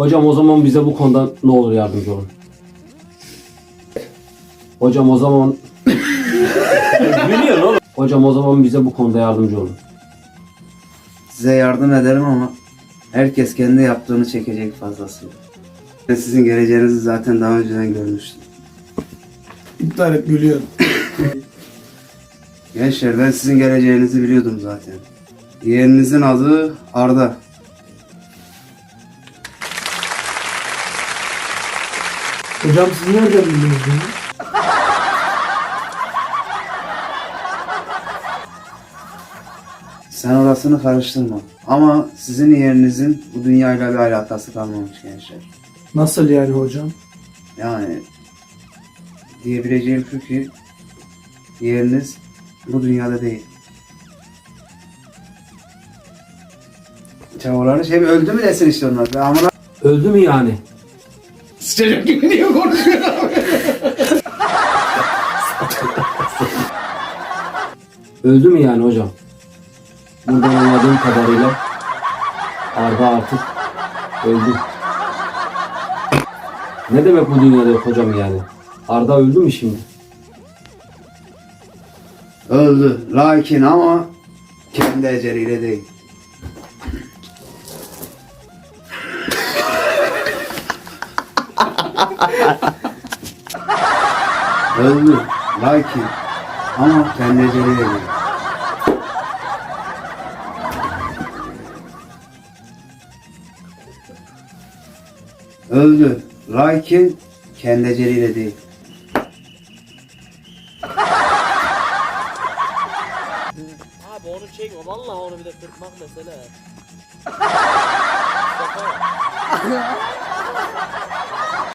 Hocam o zaman bize bu konuda ne olur yardımcı olun. Hocam o zaman... Biliyorsun oğlum. Hocam o zaman bize bu konuda yardımcı olun. Size yardım ederim ama herkes kendi yaptığını çekecek fazlasıyla. Ben sizin geleceğinizi zaten daha önceden görmüştüm. İptal et gülüyorum. Gençler ben sizin geleceğinizi biliyordum zaten. Yeğeninizin adı Arda. Hocam siz nereden biliyorsunuz bunu? Sen orasını karıştırma. Ama sizin yeğeninizin bu dünyayla bir alakası kalmamış gençler. Nasıl yani hocam? Yani diyebileceğim şu ki yeğeniniz bu dünyada değil. Çavaları şey öldü mü desin işte onlar. Ben amına Öldü mü yani? Sıcacık gibi niye konuşuyor Öldü mü yani hocam? Buradan anladığım kadarıyla Arda artık öldü. Ne demek bu dünyada yok hocam yani? Arda öldü mü şimdi? öldü. Lakin ama kendi eceliyle değil. Öldü. Lakin ama eceliyle değil. Öldü. Lakin kendi eceliyle değil. Abi onu çekme. Vallahi onu bir de kırpmak mesele.